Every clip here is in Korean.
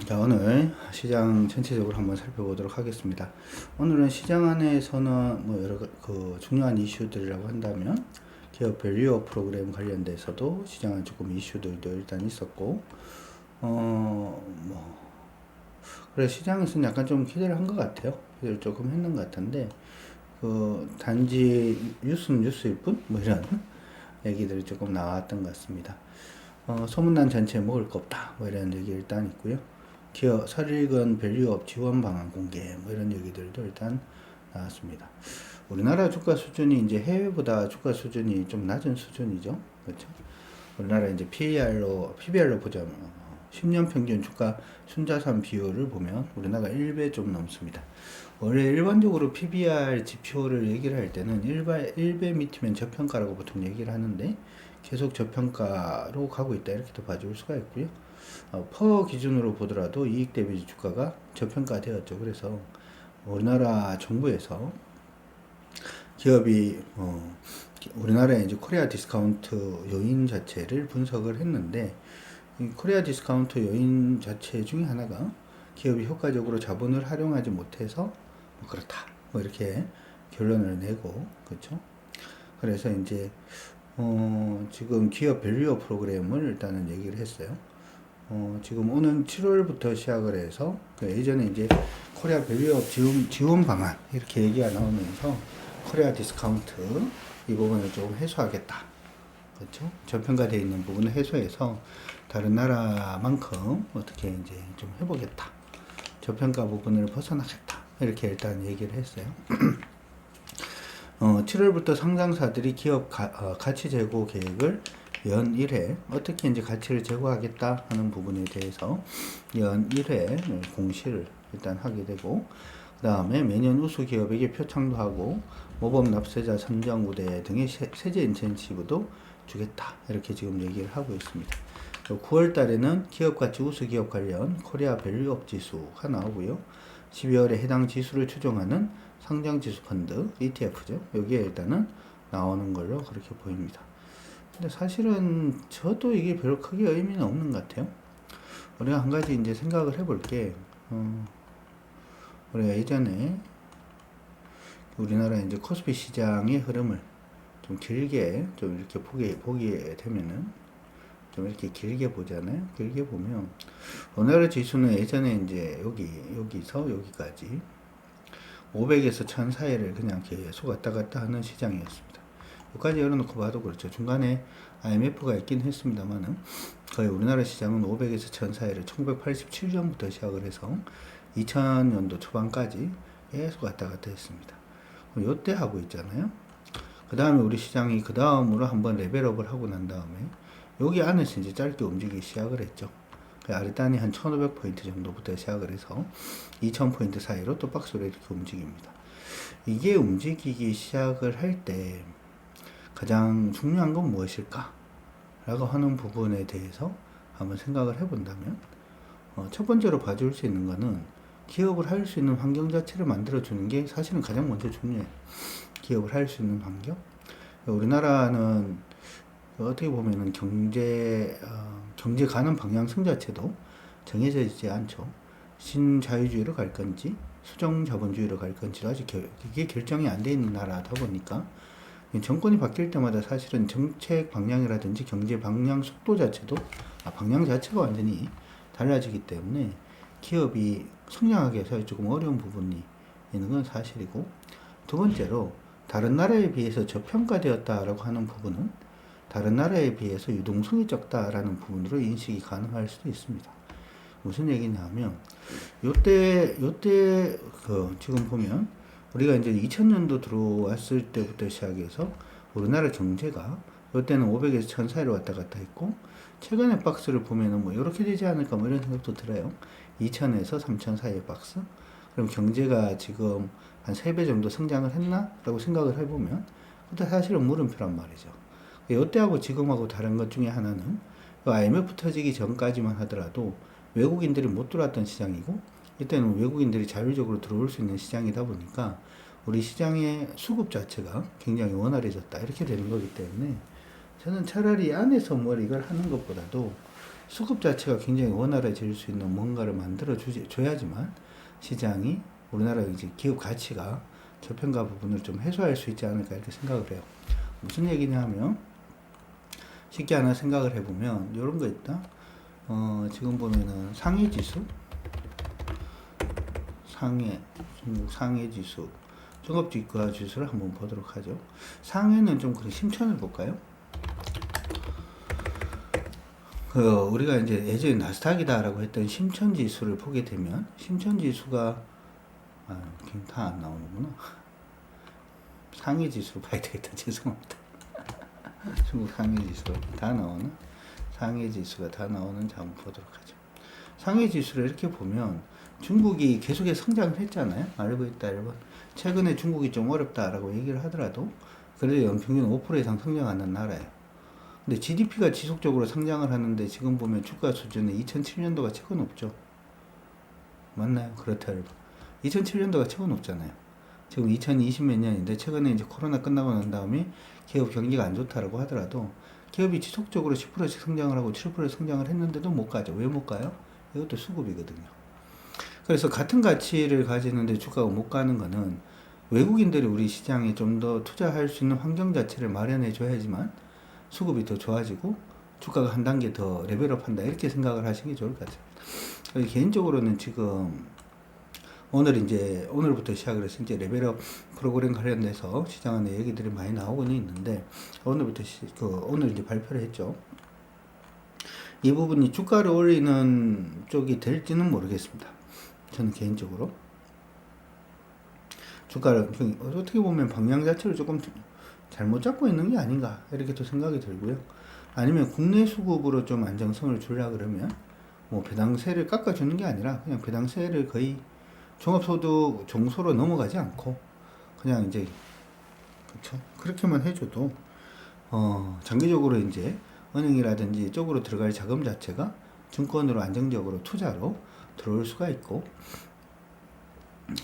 자, 오늘 시장 전체적으로 한번 살펴보도록 하겠습니다. 오늘은 시장 안에서는 뭐 여러 가- 그 중요한 이슈들이라고 한다면 기업 밸류업 프로그램 관련돼서도 시장은 조금 이슈들도 일단 있었고, 어, 뭐, 그래 시장에서는 약간 좀 기대를 한 것 같아요. 기대를 조금 했는 것 같은데, 그 단지 뉴스는 뉴스일 뿐, 뭐 이런 얘기들이 조금 나왔던 것 같습니다. 어, 소문난 전체 먹을 거 없다. 뭐 이런 얘기 일단 있고요. 기업 설익은 밸류업 지원 방안 공개 뭐 이런 얘기들도 일단 나왔습니다. 우리나라 주가 수준이 이제 해외보다 주가 수준이 좀 낮은 수준이죠. 그렇죠? 우리나라 이제 PER로 PBR로 보자면 어, 10년 평균 주가 순자산 비율을 보면 우리나라가 1배 좀 넘습니다. 원래 일반적으로 PBR 지표를 얘기를 할 때는 1배, 1배 밑이면 저평가라고 보통 얘기를 하는데 계속 저평가로 가고 있다 이렇게도 봐줄 수가 있고요. 어, 퍼 기준으로 보더라도 이익 대비 주가가 저평가되었죠. 그래서 우리나라 정부에서 기업이 어, 우리나라의 이제 코리아 디스카운트 요인 자체를 분석을 했는데 이 코리아 디스카운트 요인 자체 중에 하나가 기업이 효과적으로 자본을 활용하지 못해서 뭐 그렇다 뭐 이렇게 결론을 내고 그렇죠. 그래서 이제 어, 지금 기업 밸류업 프로그램을 일단은 얘기를 했어요. 어, 지금 오는 7월부터 시작을 해서 그 예전에 이제 코리아 밸류업 지원, 지원 방안 이렇게 얘기가 나오면서 코리아 디스카운트 이 부분을 좀 해소하겠다. 그렇죠? 저평가되어 있는 부분을 해소해서 다른 나라만큼 어떻게 이제 좀 해보겠다. 저평가 부분을 벗어나겠다. 이렇게 일단 얘기를 했어요. 어, 7월부터 상장사들이 기업 가, 어, 가치 제고 계획을 연 1회 어떻게 이제 가치를 제고하겠다 하는 부분에 대해서 연 1회 공시를 일단 하게 되고 그 다음에 매년 우수 기업에게 표창도 하고 모범 납세자 선정 우대 등의 세- 세제 인센티브도 주겠다 이렇게 지금 얘기를 하고 있습니다. 9월 달에는 기업 가치 우수 기업 관련 코리아 밸류업 지수가 나오고요. 12월에 해당 지수를 추종하는 상장 지수 펀드 ETF죠. 여기에 일단은 나오는 걸로 그렇게 보입니다. 근데 사실은 저도 이게 별로 크게 의미는 없는 것 같아요. 우리가 한 가지 이제 생각을 해볼게. 어, 우리가 예전에 우리나라 이제 코스피 시장의 흐름을 좀 길게 좀 이렇게 보게 보게 되면은 좀 이렇게 길게 보잖아요. 길게 보면 오늘의 지수는 예전에 이제 여기 여기서 여기까지 500에서 1000 사이를 그냥 계속 왔다 갔다 하는 시장이었습니다. 여기까지 열어놓고 봐도 그렇죠. 중간에 IMF가 있긴 했습니다만은 거의 우리나라 시장은 500에서 1000 사이를 1987년부터 시작을 해서 2000년도 초반까지 계속 왔다 갔다 했습니다. 요때 하고 있잖아요. 그 다음에 우리 시장이 그 다음으로 한번 레벨업을 하고 난 다음에 여기 안에서 이제 짧게 움직이기 시작을 했죠. 그 아래단이 한 1500포인트 정도부터 시작을 해서 2000포인트 사이로 또 박스로 이렇게 움직입니다. 이게 움직이기 시작을 할 때 가장 중요한 건 무엇일까? 라고 하는 부분에 대해서 한번 생각을 해본다면 어, 첫 번째로 봐줄 수 있는 거는 기업을 할 수 있는 환경 자체를 만들어주는 게 사실은 가장 먼저 중요해요. 기업을 할 수 있는 환경. 우리나라는 어떻게 보면은 경제 어, 경제 가는 방향성 자체도 정해져 있지 않죠. 신자유주의로 갈 건지 수정 자본주의로 갈 건지 아직 결, 이게 결정이 안 돼 있는 나라다 보니까 이 정권이 바뀔 때마다 사실은 정책 방향이라든지 경제 방향 속도 자체도 아, 방향 자체가 완전히 달라지기 때문에 기업이 성장하기 위해서 조금 어려운 부분이 있는 건 사실이고 두 번째로 다른 나라에 비해서 저평가되었다라고 하는 부분은 다른 나라에 비해서 유동성이 적다라는 부분으로 인식이 가능할 수도 있습니다. 무슨 얘기냐면 요때 요때 그 지금 보면 우리가 이제 2000년도 들어왔을 때부터 시작해서 우리나라 경제가 요때는 500에서 1000 사이로 왔다 갔다 했고 최근의 박스를 보면은 뭐 이렇게 되지 않을까 뭐 이런 생각도 들어요. 2000에서 3000 사이의 박스. 그럼 경제가 지금 한 3배 정도 성장을 했나? 라고 생각을 해보면 그때 사실은 물음표란 말이죠. 요때하고 지금하고 다른 것 중에 하나는 그 IMF 터지기 전까지만 하더라도 외국인들이 못 들어왔던 시장이고 이때는 외국인들이 자율적으로 들어올 수 있는 시장이다 보니까 우리 시장의 수급 자체가 굉장히 원활해졌다 이렇게 되는 거기 때문에 저는 차라리 안에서 뭘 이걸 하는 것보다도 수급 자체가 굉장히 원활해질 수 있는 뭔가를 만들어 줘야지만 시장이 우리나라 이제 기업 가치가 저평가 부분을 좀 해소할 수 있지 않을까 이렇게 생각을 해요. 무슨 얘기냐 하면 쉽게 하나 생각을 해보면 이런 거 있다. 어, 지금 보면은 상해 지수, 상해, 상해 지수, 종합주가 지수를 한번 보도록 하죠. 상해는 좀 그래 심천을 볼까요? 그 우리가 이제 예전에 나스닥이다라고 했던 심천 지수를 보게 되면 심천 지수가 아, 다안 나오는구나. 상해 지수로 봐야 되겠다. 죄송합니다. 중국 상해 지수가 다 나오나? 상해 지수가 다 나오는지 한번 보도록 하죠. 상해 지수를 이렇게 보면 중국이 계속해서 성장을 했잖아요. 알고 있다, 여러분. 최근에 중국이 좀 어렵다라고 얘기를 하더라도 그래도 연평균 5% 이상 성장하는 나라예요. 근데 GDP가 지속적으로 성장을 하는데 지금 보면 주가 수준은 2007년도가 최고 높죠. 맞나요? 그렇다, 여러분. 2007년도가 최고 높잖아요. 지금 2020몇 년인데 최근에 이제 코로나 끝나고 난 다음에 기업 경기가 안 좋다라고 하더라도 기업이 지속적으로 10%씩 성장을 하고 7% 성장을 했는데도 못 가죠. 왜 못 가요? 이것도 수급이거든요. 그래서 같은 가치를 가지는데 주가가 못 가는 거는 외국인들이 우리 시장에 좀 더 투자할 수 있는 환경 자체를 마련해 줘야지만 수급이 더 좋아지고 주가가 한 단계 더 레벨업 한다 이렇게 생각을 하시는 게 좋을 것 같아요. 개인적으로는 지금 오늘 이제 오늘부터 시작을 해서 이제 레벨업 프로그램 관련돼서 시장 안에 얘기들이 많이 나오고는 있는데 오늘부터 시, 그 오늘 이제 발표를 했죠. 이 부분이 주가를 올리는 쪽이 될지는 모르겠습니다. 저는 개인적으로 주가를 그 어떻게 보면 방향 자체를 조금 잘못 잡고 있는 게 아닌가 이렇게 또 생각이 들고요. 아니면 국내 수급으로 좀 안정성을 주려 그러면 뭐 배당세를 깎아주는 게 아니라 그냥 배당세를 거의 종합소득 종소로 넘어가지 않고 그냥 이제 그렇죠 그렇게만 해줘도 어 장기적으로 이제 은행이라든지 쪽으로 들어갈 자금 자체가 증권으로 안정적으로 투자로 들어올 수가 있고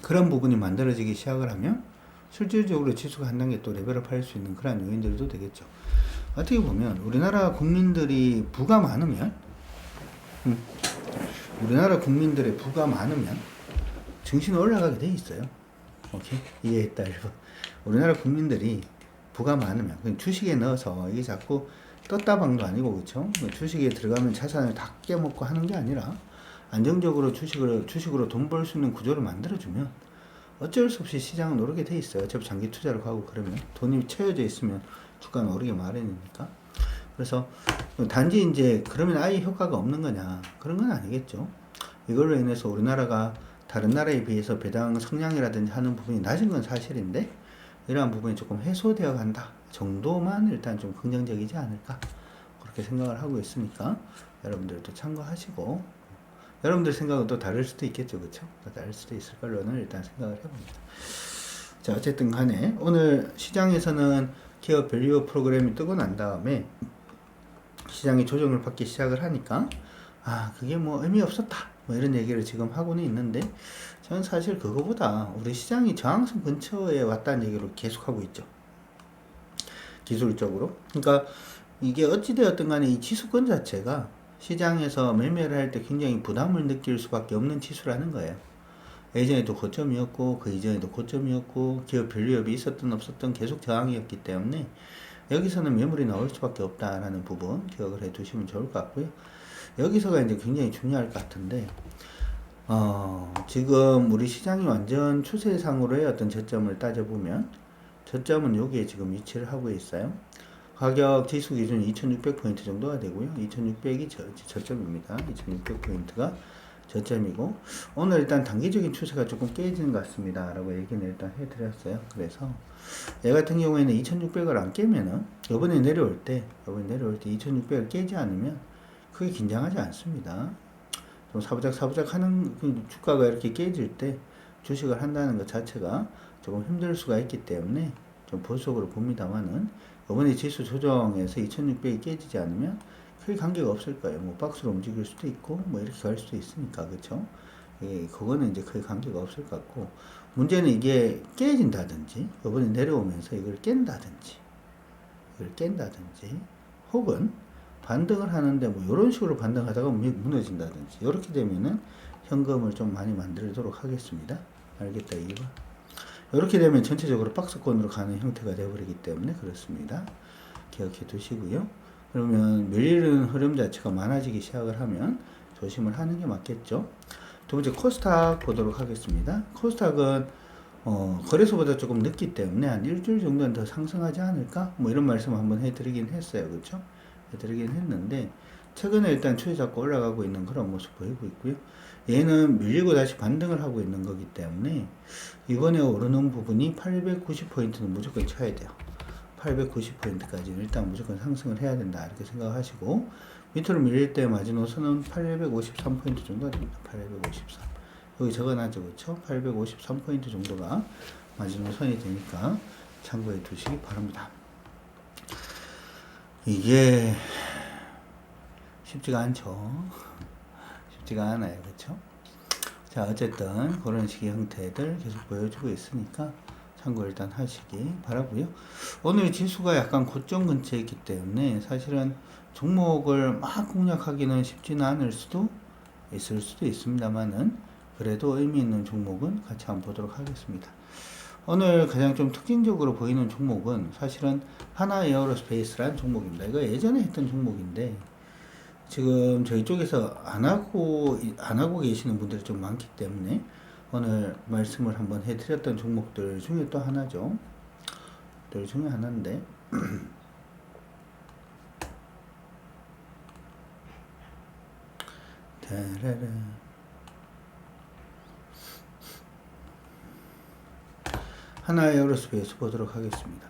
그런 부분이 만들어지기 시작을 하면 실질적으로 지수가 한 단계 또 레벨업 할 수 있는 그런 요인들도 되겠죠. 어떻게 보면 우리나라 국민들이 부가 많으면 음, 우리나라 국민들의 부가 많으면 증시는 올라가게 돼 있어요. 오케이 이해했다 여러분. 우리나라 국민들이 부가 많으면 그냥 주식에 넣어서 이게 자꾸 떴다방도 아니고 그렇죠. 주식에 들어가면 자산을 다 깨먹고 하는 게 아니라 안정적으로 주식을 주식으로 돈 벌 수 있는 구조를 만들어주면 어쩔 수 없이 시장은 오르게 돼 있어요. 어차피 장기 투자를 하고 그러면 돈이 채워져 있으면 주가는 오르게 마련이니까. 그래서 단지 이제 그러면 아예 효과가 없는 거냐 그런 건 아니겠죠. 이걸로 인해서 우리나라가 다른 나라에 비해서 배당 성량이라든지 하는 부분이 낮은 건 사실인데 이러한 부분이 조금 해소되어 간다 정도만 일단 좀 긍정적이지 않을까 그렇게 생각을 하고 있으니까 여러분들도 참고하시고 여러분들 생각은 또 다를 수도 있겠죠 또 다를 수도 있을 걸로는 일단 생각을 해봅니다 자 어쨌든 간에 오늘 시장에서는 기업 밸류 프로그램이 뜨고 난 다음에 시장이 조정을 받기 시작을 하니까 아 그게 뭐 의미 없었다 뭐 이런 얘기를 지금 하고는 있는데 저는 사실 그거보다 우리 시장이 저항선 근처에 왔다는 얘기를 계속하고 있죠. 기술적으로. 그러니까 이게 어찌되었든 간에 이 지수권 자체가 시장에서 매매를 할 때 굉장히 부담을 느낄 수밖에 없는 지수라는 거예요. 예전에도 고점이었고 그 이전에도 고점이었고 기업 밸류업이 있었든 없었든 계속 저항이었기 때문에 여기서는 매물이 나올 수밖에 없다라는 부분 기억을 해 두시면 좋을 것 같고요. 여기서가 이제 굉장히 중요할 것 같은데, 어, 지금 우리 시장이 완전 추세상으로의 어떤 저점을 따져보면, 저점은 여기에 지금 위치를 하고 있어요. 가격 지수 기준 2600포인트 정도가 되고요. 2600이 저, 저점입니다. 2600포인트가 저점이고, 오늘 일단 단기적인 추세가 조금 깨지는 것 같습니다. 라고 얘기는 일단 해드렸어요. 그래서, 얘 같은 경우에는 2600을 안 깨면은, 요번에 내려올 때, 요번에 내려올 때 2600을 깨지 않으면, 크게 긴장하지 않습니다. 좀 사부작 사부작 하는 그 주가가 이렇게 깨질 때 주식을 한다는 것 자체가 조금 힘들 수가 있기 때문에 좀 보수적으로 봅니다만은 이번에 지수 조정에서 2600이 깨지지 않으면 크게 관계가 없을 거예요. 뭐 박스로 움직일 수도 있고 뭐 이렇게 갈 수도 있으니까 그렇죠. 예, 그거는 이제 크게 관계가 없을 것 같고 문제는 이게 깨진다든지 이번에 내려오면서 이걸 깬다든지 이걸 깬다든지 혹은 반등을 하는데 뭐 이런 식으로 반등하다가 무- 무너진다든지 이렇게 되면은 현금을 좀 많이 만들도록 하겠습니다. 알겠다 이거. 이렇게 되면 전체적으로 박스권으로 가는 형태가 되어버리기 때문에 그렇습니다. 기억해 두시고요. 그러면 밀리는 흐름 자체가 많아지기 시작을 하면 조심을 하는 게 맞겠죠. 두 번째 코스닥 보도록 하겠습니다. 코스닥은 어, 거래소보다 조금 늦기 때문에 한 일주일 정도는 더 상승하지 않을까? 뭐 이런 말씀 한번 해드리긴 했어요. 그렇죠? 해드리긴 했는데 최근에 일단 추세 잡고 올라가고 있는 그런 모습 보이고 있고요. 얘는 밀리고 다시 반등을 하고 있는 거기 때문에 이번에 오르는 부분이 890포인트는 무조건 쳐야 돼요. 890포인트까지는 일단 무조건 상승을 해야 된다 이렇게 생각하시고 밑으로 밀릴 때 마지노선은 853포인트 정도가 됩니다. 853 여기 적어놨죠 그렇죠? 853포인트 정도가 마지노선이 되니까 참고해 두시기 바랍니다. 이게 쉽지가 않죠. 쉽지가 않아요. 그렇죠? 자, 어쨌든 그런 식의 형태들 계속 보여주고 있으니까 참고 일단 하시기 바라고요. 오늘 지수가 약간 고점 근처에 있기 때문에 사실은 종목을 막 공략하기는 쉽지는 않을 수도 있을 수도 있습니다만은 그래도 의미 있는 종목은 같이 한번 보도록 하겠습니다. 오늘 가장 좀 특징적으로 보이는 종목은 사실은 하나 에어로스페이스라는 종목입니다. 이거 예전에 했던 종목인데 지금 저희 쪽에서 안 하고 안 하고 계시는 분들이 좀 많기 때문에 오늘 말씀을 한번 해드렸던 종목들 중에 또 하나죠. 들 중에 하나인데 따라라. 하나의 에어로스페이스 보도록 하겠습니다.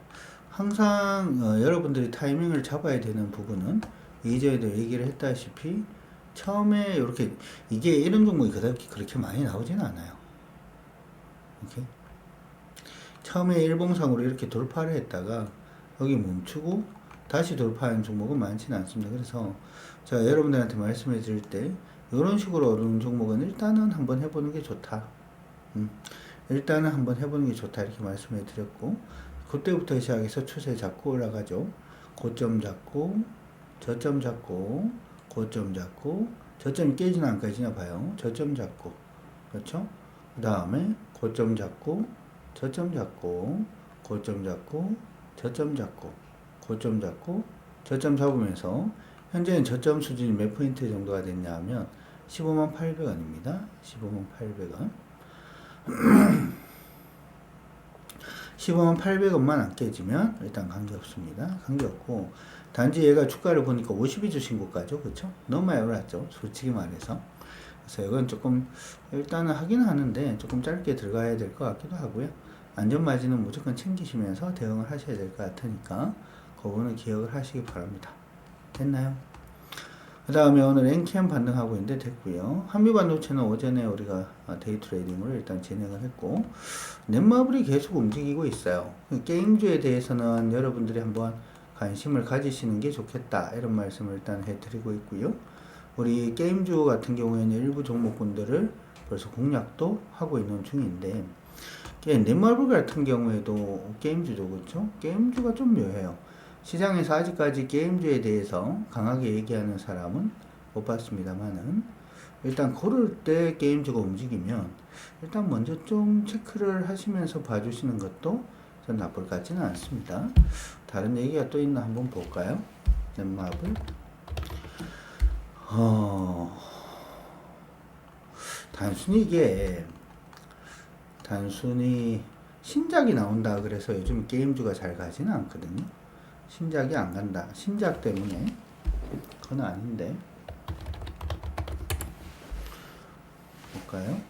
항상 어, 여러분들이 타이밍을 잡아야 되는 부분은 이전에도 얘기를 했다시피 처음에 이렇게 이게 이런 종목이 그렇게 그렇게 많이 나오지는 않아요. 오케이. 처음에 일봉상으로 이렇게 돌파를 했다가 여기 멈추고 다시 돌파하는 종목은 많지는 않습니다. 그래서 제가 여러분들한테 말씀해 드릴 때 이런 식으로 오르는 종목은 일단은 한번 해보는 게 좋다. 음, 일단은 한번 해보는 게 좋다 이렇게 말씀해 드렸고 그때부터 시작해서 추세 잡고 올라가죠. 고점 잡고 저점 잡고 고점 잡고 저점이 깨지나 안 깨지나 봐요. 저점 잡고 그렇죠? 그 다음에 고점 잡고 저점 잡고 고점 잡고 저점 잡고 고점 잡고 저점 잡으면서 현재는 저점 수준이 몇 포인트 정도가 됐냐 하면 15만 800원입니다. 15만 800원 15만 800원만 안 깨지면 일단 관계없습니다. 관계없고 단지 얘가 주가를 보니까 52주 신고가죠. 그쵸? 너무 많이 올랐죠. 솔직히 말해서. 그래서 이건 조금 일단은 하긴 하는데 조금 짧게 들어가야 될 것 같기도 하고요. 안전마진은 무조건 챙기시면서 대응을 하셔야 될 것 같으니까 그 부분은 기억을 하시기 바랍니다. 됐나요? 그 다음에 오늘 NKM 반등하고 있는데 됐고요. 한미반도체는 오전에 우리가 데이 트레이딩을 일단 진행을 했고 넷마블이 계속 움직이고 있어요. 게임주에 대해서는 여러분들이 한번 관심을 가지시는 게 좋겠다 이런 말씀을 일단 해드리고 있고요. 우리 게임주 같은 경우에는 일부 종목군들을 벌써 공략도 하고 있는 중인데 넷마블 같은 경우에도 게임주죠 그렇죠? 게임주가 좀 묘해요. 시장에서 아직까지 게임주에 대해서 강하게 얘기하는 사람은 못 봤습니다만은 일단 고를 때 게임주가 움직이면 일단 먼저 좀 체크를 하시면서 봐주시는 것도 전 나쁠 것 같지는 않습니다. 다른 얘기가 또 있나 한번 볼까요? 넷마블 어, 단순히 이게 단순히 신작이 나온다 그래서 요즘 게임주가 잘 가지는 않거든요. 신작이 안 간다. 신작 때문에 그건 아닌데 볼까요?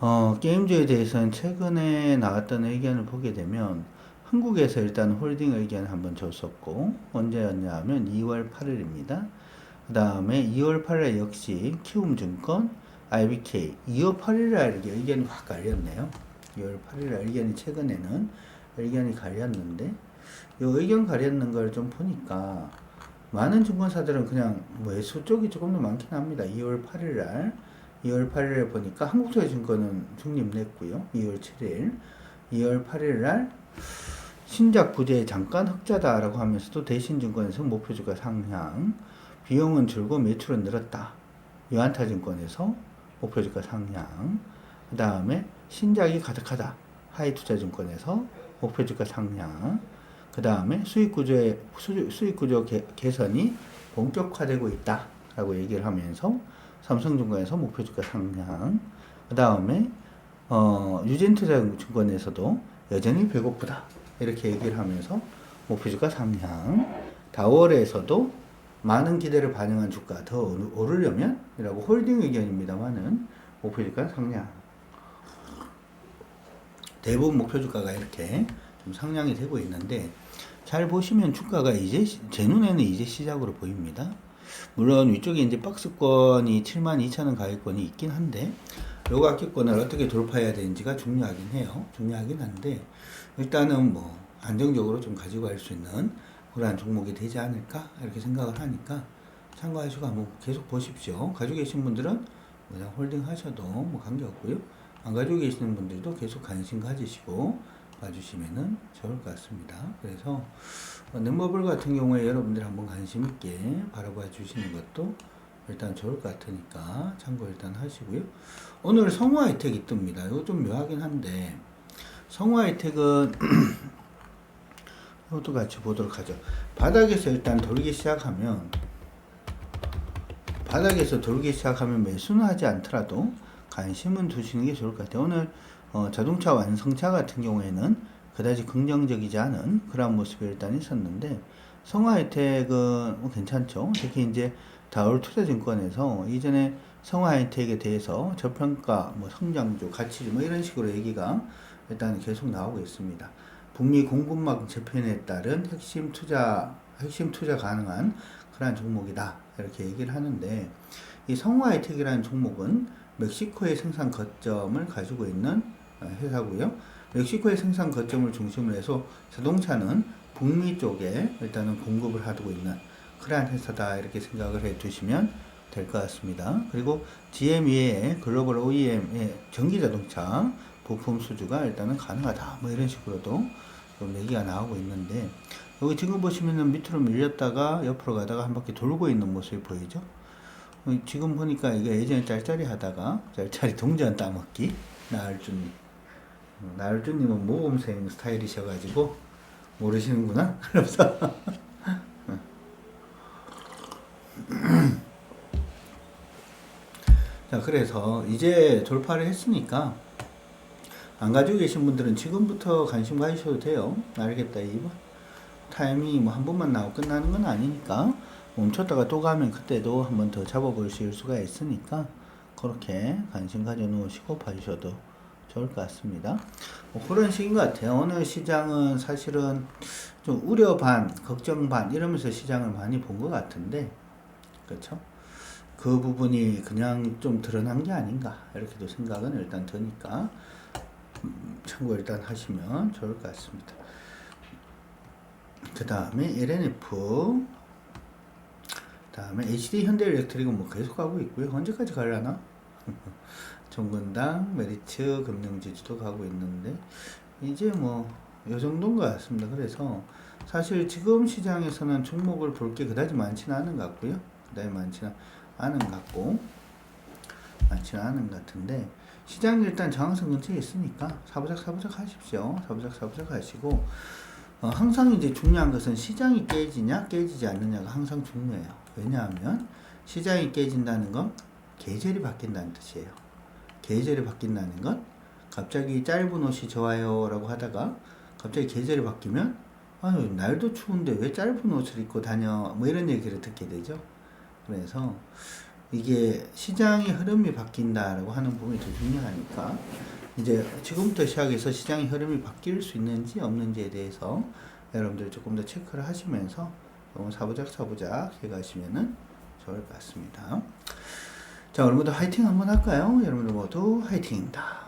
어, 게임주에 대해서는 최근에 나왔던 의견을 보게 되면 한국에서 일단 홀딩 의견을 한번 줬었고 언제였냐 하면 2월 8일입니다. 그 다음에 2월 8일 역시 키움증권, IBK 2월 8일에 이렇게 의견이 확 갈렸네요. 2월 8일 의견이 최근에는 의견이 갈렸는데 이 의견 갈렸는 걸 좀 보니까 많은 증권사들은 그냥 매수 쪽이 조금 더 많긴 합니다. 2월 8일 날 2월 8일에 보니까 한국투자증권은 중립 냈고요. 2월 7일 2월 8일 날 신작 부재 잠깐 흑자다라고 하면서도 대신증권에서 목표주가 상향, 비용은 줄고 매출은 늘었다. 유한타증권에서 목표주가 상향, 그 다음에 신작이 가득하다. 하이투자증권에서 목표주가 상향, 그 다음에 수익구조의 수- 수익구조 개, 개선이 본격화되고 있다라고 얘기를 하면서 삼성증권에서 목표주가 상향, 그 다음에 어, 유진투자증권에서도 여전히 배고프다. 이렇게 얘기를 하면서 목표주가 상향, 다월에서도 많은 기대를 반영한 주가 더 오르- 오르려면 이라고 홀딩 의견입니다만은 목표주가 상향. 대부분 목표 주가가 이렇게 좀 상향이 되고 있는데 잘 보시면 주가가 이제 시- 제 눈에는 이제 시작으로 보입니다. 물론 위쪽에 이제 박스권이 72,000원 가격권이 있긴 한데 요 가격권을 어떻게 돌파해야 되는지가 중요하긴 해요. 중요하긴 한데 일단은 뭐 안정적으로 좀 가지고 갈 수 있는 그러한 종목이 되지 않을까 이렇게 생각을 하니까 참고하시고 한번 계속 보십시오. 가지고 계신 분들은 그냥 홀딩 하셔도 뭐 관계없고요. 안 가지고 계시는 분들도 계속 관심 가지시고 봐주시면은 좋을 것 같습니다. 그래서 어, 넷버블 같은 경우에 여러분들 한번 관심 있게 바라봐 주시는 것도 일단 좋을 것 같으니까 참고 일단 하시고요. 오늘 성화 혜택이 뜹니다. 이거 좀 묘하긴 한데 성화 혜택은 이것도 같이 보도록 하죠. 바닥에서 일단 돌기 시작하면 바닥에서 돌기 시작하면 매수는 하지 않더라도 관심은 두시는 게 좋을 것 같아요. 오늘 어, 자동차 완성차 같은 경우에는 그다지 긍정적이지 않은 그런 모습이 일단 있었는데 성화 혜택은 뭐 괜찮죠. 특히 이제 다울투자증권에서 이전에 성화 혜택에 대해서 저평가, 뭐 성장주, 가치주 뭐 이런 식으로 얘기가 일단 계속 나오고 있습니다. 북미 공급망 재편에 따른 핵심 투자, 핵심 투자 가능한 그러한 종목이다. 이렇게 얘기를 하는데, 이 성화 혜택이라는 종목은 멕시코의 생산 거점을 가지고 있는 어, 회사고요. 멕시코의 생산 거점을 중심으로 해서 자동차는 북미 쪽에 일단은 공급을 하고 있는 그러한 회사다. 이렇게 생각을 해 두시면 될 것 같습니다. 그리고 GM 외에 글로벌 OEM의 전기 자동차 부품 수주가 일단은 가능하다. 뭐 이런 식으로도 좀 얘기가 나오고 있는데 여기 지금 보시면은 밑으로 밀렸다가 옆으로 가다가 한 바퀴 돌고 있는 모습이 보이죠? 어, 지금 보니까 이게 예전에 짤짤이 하다가 짤짤이 동전 따먹기? 나을준 어, 나을준님은 모범생 스타일이셔가지고 모르시는구나? 그래서. 자 그래서 이제 돌파를 했으니까 안 가지고 계신 분들은 지금부터 관심 가지셔도 돼요. 알겠다, 이번 타이밍이 뭐 한 번만 나오고 끝나는 건 아니니까 멈췄다가 또 가면 그때도 한 번 더 잡아보실 수가 있으니까 그렇게 관심 가져 놓으시고 봐주셔도 좋을 것 같습니다. 뭐 그런 식인 것 같아요. 오늘 시장은 사실은 좀 우려 반, 걱정 반 이러면서 시장을 많이 본 것 같은데, 그렇죠? 그 부분이 그냥 좀 드러난 게 아닌가 이렇게도 생각은 일단 드니까 음, 참고 일단 하시면 좋을 것 같습니다. 그 다음에 LNF 다음에 HD 현대일렉트릭은 뭐 계속 가고 있고요. 언제까지 가려나? 정근당, 메리츠, 금융지주도 가고 있는데 이제 뭐 요 정도인 것 같습니다. 그래서 사실 지금 시장에서는 종목을 볼 게 그다지 많지는 않은 것 같고요. 그다지 많지는 않은 것 같고 많지는 않은 것 같은데 시장이 일단 저항선 근처에 있으니까 사부작 사부작 하십시오. 사부작 사부작 하시고 어, 항상 이제 중요한 것은 시장이 깨지냐 깨지지 않느냐가 항상 중요해요. 왜냐하면 시장이 깨진다는 건 계절이 바뀐다는 뜻이에요. 계절이 바뀐다는 건 갑자기 짧은 옷이 좋아요 라고 하다가 갑자기 계절이 바뀌면 아유 날도 추운데 왜 짧은 옷을 입고 다녀 뭐 이런 얘기를 듣게 되죠. 그래서 이게 시장의 흐름이 바뀐다라고 하는 부분이 더 중요하니까 이제 지금부터 시작해서 시장의 흐름이 바뀔 수 있는지 없는지에 대해서 여러분들 조금 더 체크를 하시면서 조금 사부작 사부작 해가시면은 좋을 것 같습니다. 자, 여러분들 화이팅 한번 할까요? 여러분들 모두 화이팅입니다.